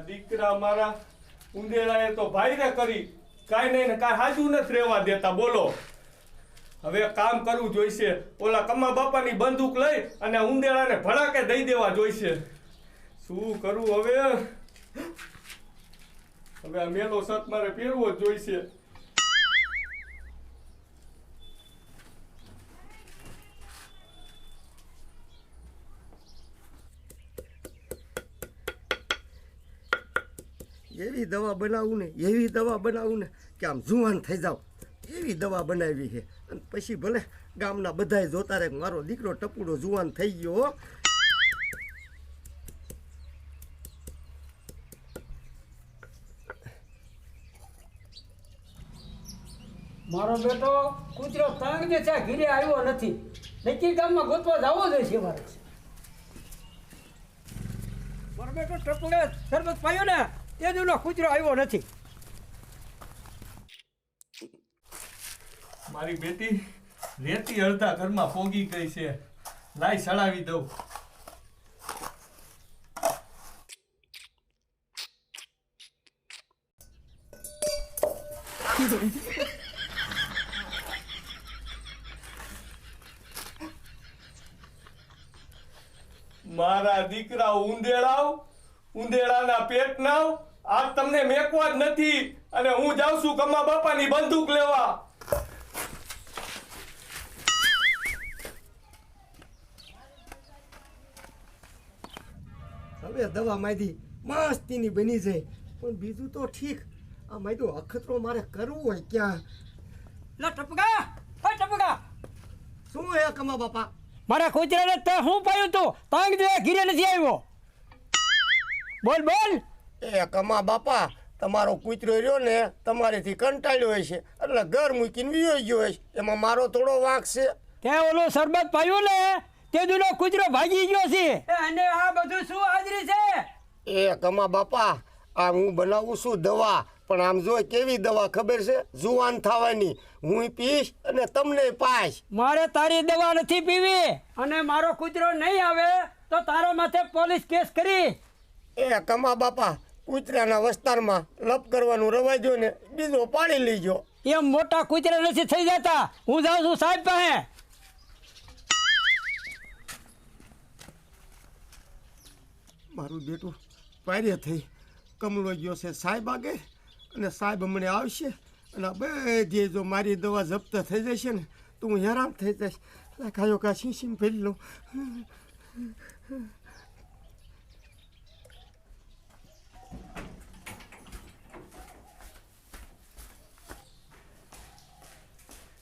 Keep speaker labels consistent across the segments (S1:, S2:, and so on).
S1: દીકરા મારા ઉંદેડાએ તો ભાઈને કરી, કાંઈ નહીં ને કાંઈ હાજુ નથી રહેવા દેતા, બોલો. હવે કામ કરવું જોઈશે. ઓલા કમા બાપાની બંદૂક લઈ અને ઉંદેડાને ભડાકે દઈ દેવા જોઈશે. શું કરવું હવે? હવે આ મેલો સત મારે પહેરવો જ જોઈશે.
S2: એવી દવા બનાવું ને એવી દવા બનાવું ને કે આમ જુવાન થઈ જાવ એવી દવા બનાવી છે. અને પછી ભલે ગામના બધાય જોતા રહે મારો દીકરો ટપુડો જુવાન થઈ ગયો.
S3: મારો બેટો કૂતરો તંગ ને છે ઘીરે આવ્યો નથી. નક્કી ગામમાં ગોતવા જવો જોઈએ મારે. મારો બેટો ટપુડે સરબત પાયો ને. તે જૂનો કૂતરો આવ્યો નથી.
S1: મારી બેટી રેતી અડધા ઘરમાં પોગી ગઈ છે. લાઈ સડાવી દઉં. મારા દીકરા ઉંદેડાવ ઉંદેડાના પેટ નાવ. આજ તમને મેકવા જ નથી. અને હું જાઉં છું કમા બાપાની બંદૂક લેવા.
S2: હવે દવા માયદી મસ્તીની બની જાય પણ બીજું તો ઠીક. આ માયદો અખતરો મારે કરવું હોય ક્યાં?
S3: લા ટપકા હે ટપકા
S2: શું હે કમા બાપા?
S3: મારા કુતરાને તે શું પાયું તું? તાંગ દે ઘીરે નથી આવ્યો. બોલ બોલ.
S2: એ કમા બાપા તમારો કૂતરો રહ્યો ને તમારેથી કંટાળ્યો હોય છે. એટલે ઘર મૂકીને વિયો ગયો હશે એમાં મારો થોડો વાંક છે.
S3: તે ઓલો શરબત પાયું ને તે જૂનો કૂતરો ભાગી ગયો છે. અને આ બધું શું હાજરી છે?
S2: એ કમા બાપા આ હું બનાવું છું દવા પણ આમ જો કેવી દવા ખબર છે? જુવાન થવાની. હું પીશ અને તમને પાઈશ.
S3: મારે તારી દવા નથી પીવી. અને મારો કૂતરો નહીં આવે તો તારા માથે પોલીસ કેસ કરી.
S2: એ કમા બાપા કૂતરાના વિસ્તારમાં લપ કરવાનું રવાઈ દો ને બીજો પાડી લીજો.
S3: એમ મોટા કૂતરા નથી થઈ જતા. હું જાઉં છું સાહેબ પાસે.
S2: મારું બેટું પાર્ય થઈ કમલો ગયો છે સાહેબ આગે અને સાહેબ હમણાં આવશે અને આ બધી જો મારી દવા જપ્ત થઈ જશે ને તો હું હેરાન થઈ જઈશ. કાયો કા શીશીમ ફેરી લઉં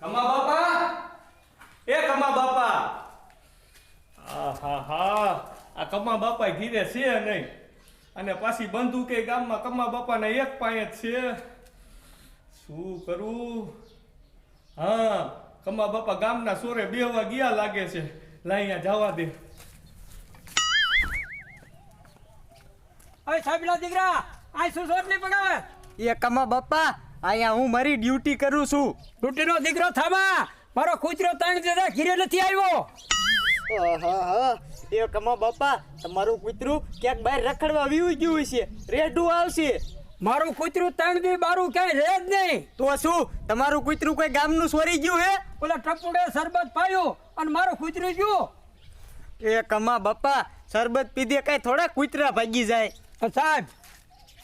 S1: કમા બાપા એ કમા બાપા હા હા હા આ કમા બાપા ઘીરે છે નહીં. અને પાછી બંદૂકે ગામમાં કમા બાપાના એક પાયે જ છે. શું કરું? હા કમા બાપા ગામના સોરે બેવા ગયા લાગે છે. લાઈયા અહીંયા જવા દે.
S3: અરે સાબિલા દીકરા આ શું સોટ નહીં પગાવે
S4: એ કમા બાપા અહીંયા હું મારી ડ્યુટી કરું છું.
S3: ડ્યુટીનો દીકરો થામા મારો કૂતરો ત્રણ જતા ઘીરે નથી આવ્યો.
S4: એ કમા બાપા તમારું કૂતરું ક્યાંક બહાર રખડવા વીવું ગયું છે રેડું આવશે.
S3: મારું કૂતરું ત્રણ દી બારું ક્યાંય રહે જ નહીં.
S4: તો શું? તમારું કૂતરું કોઈ ગામનું સોરી ગયું હે?
S3: ઓલા ટપુડે શરબત પાયું અને મારું કૂતરું ગયું.
S4: એ કમા બાપા શરબત પીધે કઈ થોડા કૂતરા ભાગી જાય.
S3: સાહેબ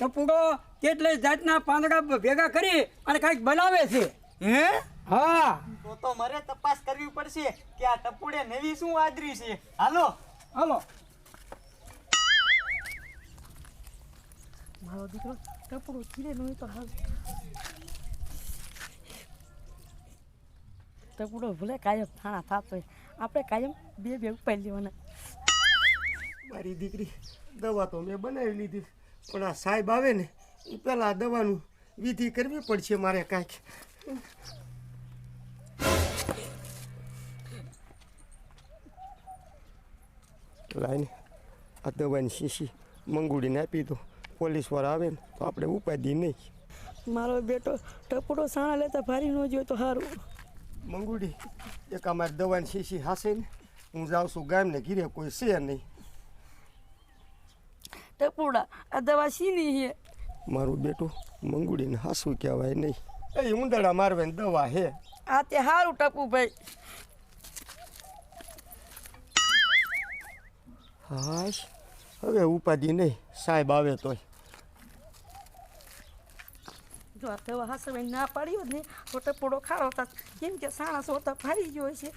S3: ટપુડો કેટલી જાતના પાંદડા ભેગા કરી અને કાંઈક બનાવે છે.
S4: હે?
S3: હા.
S4: તો તો મારે તપાસ કરવી પડશે કે આ ટપુડે નવી શું આદરી છે. હાલો.
S3: હાલો.
S5: મારો દીકરો ટપડો ચીરે નો તો હાલ. ટપડો ભલે કાયમ થાણા થાતો હોય. આપણે કાયમ બે બે ઉપાડી લેવાના.
S2: મારી દીકરી દવા તો મેં બનાવી લીધી. પણ આ સાહેબ આવે ને એ પહેલાં દવાનું વિધિ કરવી પડશે મારે કાંઈક. લાઈને આ દવાની શીશી મંગુડીને આપી દો પોલીસવાળા આવે ને તો આપણે ઉપાધી નહીં.
S5: મારો બેટો ટપડો સાણા લેતા ભારી ન જોયો તો સારું
S2: મંગુડી એક અમારી દવાની શીશી હાસે ને હું જાઉં છું ગામને ઘીરે કોઈ છે નહીં.
S5: ટપુડા આ દવા શીની છે
S2: મારું બેટું મંગુડીને હાસું કહેવાય નહીં. એ ઉંદડા મારવાની દવા હે.
S5: આ તે સારું ટપુભાઈ.
S2: હાશ. હવે ઉપાધિ નહીં સાહેબ આવે તોય.
S5: જો આ દવા હાસવાઈ ના પાડ્યો ને તો ટપુડો ખારો હતા કેમ કે સાણસ હોતા ફાડી ગયો છે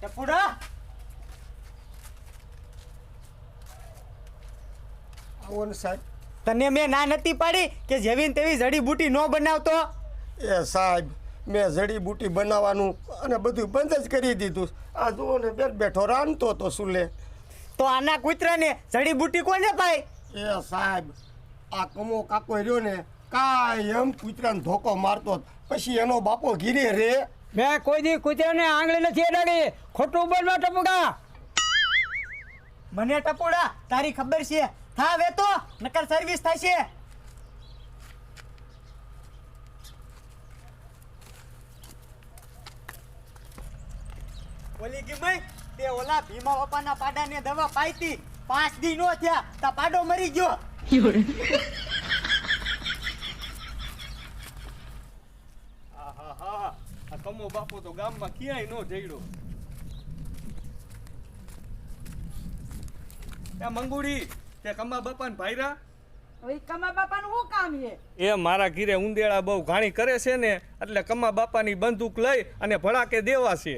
S4: ટપુડા
S2: ને સાહેબ.
S4: તને મેં ના નથી પાડી કે જેવી તેવી જડીબૂટી ન બનાવતો?
S2: એ સાહેબ મેં જડીબૂટી બનાવવાનું અને બધું બંધ જ કરી દીધું. આ જુઓ ને બેઠ બેઠો રાંધતો તો સુલે.
S4: તો આના કૂતરાને જડીબૂટી કોને પાઈ
S2: એ સાહેબ આ કમો કાકો રહ્યો ને કાયમ કૂતરાને ધોકો મારતો પછી એનો બાપો ઘીરે રે.
S3: મેં કોઈ દી કૂતરાને આંગળી નથી અડાડી. ખોટું બોલવા ટપુડા
S4: મને ટપુડા તારી ખબર છે? થા વેતો નકર સર્વિસ થશે ઓલી ભાઈ તે ઓલા ભીમા બાપાના પાડાને દવા પાઈતી. પાંચ દી નો થયા, તા પાડો મરી ગયો.
S1: આહાહા. આ કમો બાપો તો ગામમાં ક્યાંય નો જઈડો ત્યાં મંગુડી તે કમા બાપાને ભાઈરા
S5: હવે કમા બાપાનું શું કામ છે?
S1: એ મારા ઘીરે ઉંદેડા બહુ ઘાણી કરે છે ને એટલે કમા બાપાની બંદૂક લઈ અને ભડાકે દેવા છે.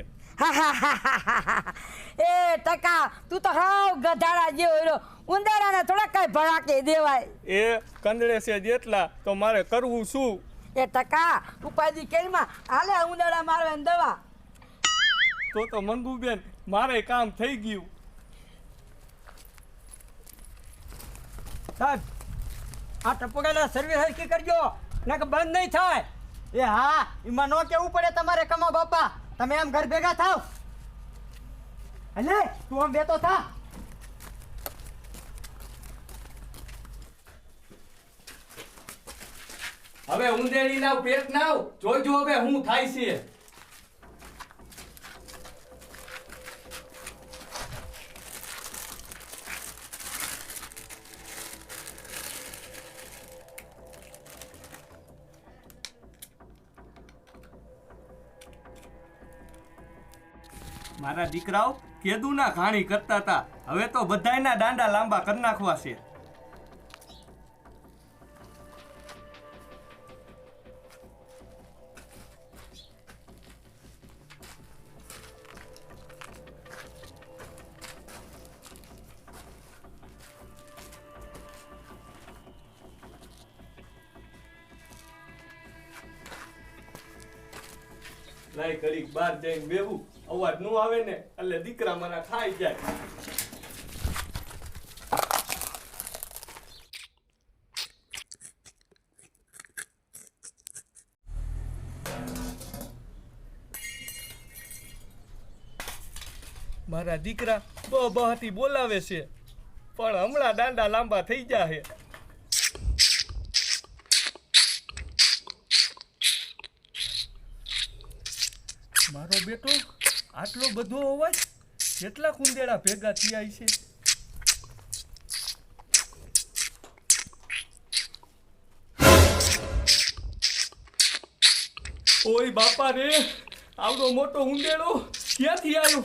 S5: એ ટકા તું તો હાવ ગધાડા જેવો રહ્યો. ઉંદરાને થોડા કઈ ભડાકે દેવાય.
S1: એ કંદડે છે જેટલા તો મારે કરવું શું?
S5: એ ટકા ઉપાધી કેમાં હાલે ઉંદરા મારવાની દવા.
S1: તો તો મંગુબેન મારે કામ થઈ ગયું.
S3: સાહેબ, આ ટપુડાને સર્વિસ હરકી કરજો કે બંધ નહીં થાય.
S4: એ હા, એમાં નો કેવું પડે તમારે કમા બાપા. તમે આમ ઘર ભેગા થાવ. એટલે તું આમ બેતો થા.
S1: હવે ઉંદેડી નાવ પેટ નાવ. જોઈજો હવે હું થાય છે. મારા દીકરાઓ કેદુના ઘાણી કરતા હતા. હવે તો બધાયના દાંડા લાંબા કરી નાખવા છે. લાય કરી બાર જઈને બેવું અવાજનું આવે ને, એટલે દીકરા મારા ખાઈ જાય. મારા દીકરા બહુ બહાથી બોલાવે છે, પણ હમણાં દાંડા લાંબા થઈ જાહે. મારો બેટો આટલો બધો અવાજ કેટલા કુંદેડા ભેગા થયા છે? ઓય બાપા રે, આવડો મોટો ઉંદેડો ક્યાંથી આવ્યો?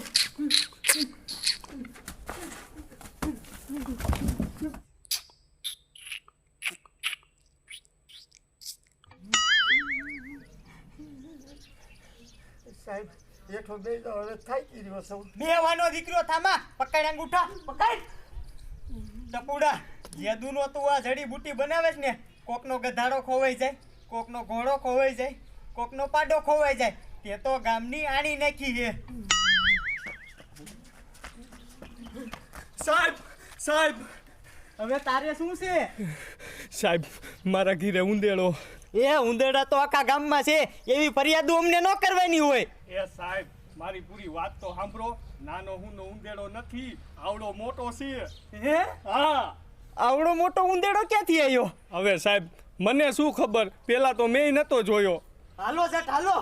S2: સાહેબ હેઠો બે હવે થાકી રહ્યો સૌ
S4: બેવાનો દીકરો થામા પકડ અંગૂઠા. પકડ. ટપુડા યદુનો તું આ જડીબુટી બનાવે છે ને કોકનો ગધાડો ખોવાઈ જાય કોકનો ઘોડો ખોવાઈ જાય કોકનો પાડો ખોવાઈ જાય તે તો ગામની આણી નાખી છે.
S1: સાહેબ સાહેબ.
S4: હવે તારે શું છે?
S1: સાહેબ મારા ઘીરે ઉંદેડો.
S4: એ ઉંદેડા તો આખા ગામમાં છે એવી ફરિયાદો અમને ન કરવાની હોય.
S1: એ સાહેબ મારી પૂરી વાત તો સાંભળો. નાનો હુંનો ઉંદેડો નથી આવડો મોટો છે.
S4: હે?
S1: હા.
S4: આવડો મોટો ઉંદેડો ક્યાંથી આવ્યો
S1: હવે સાહેબ મને શું ખબર? પેલા તો મેં નતો જોયો.
S4: હાલો જટ હાલો.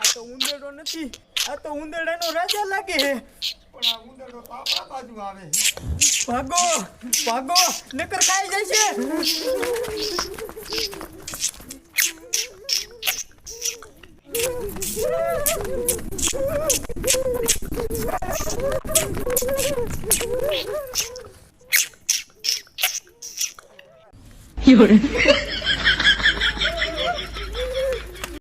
S4: આ તો ઉંદેડો નથી આ તો ઉંદેડાનો રાજા લાગે ભાગો ભાગો નકર ખાઈ જાય છે
S5: 有人。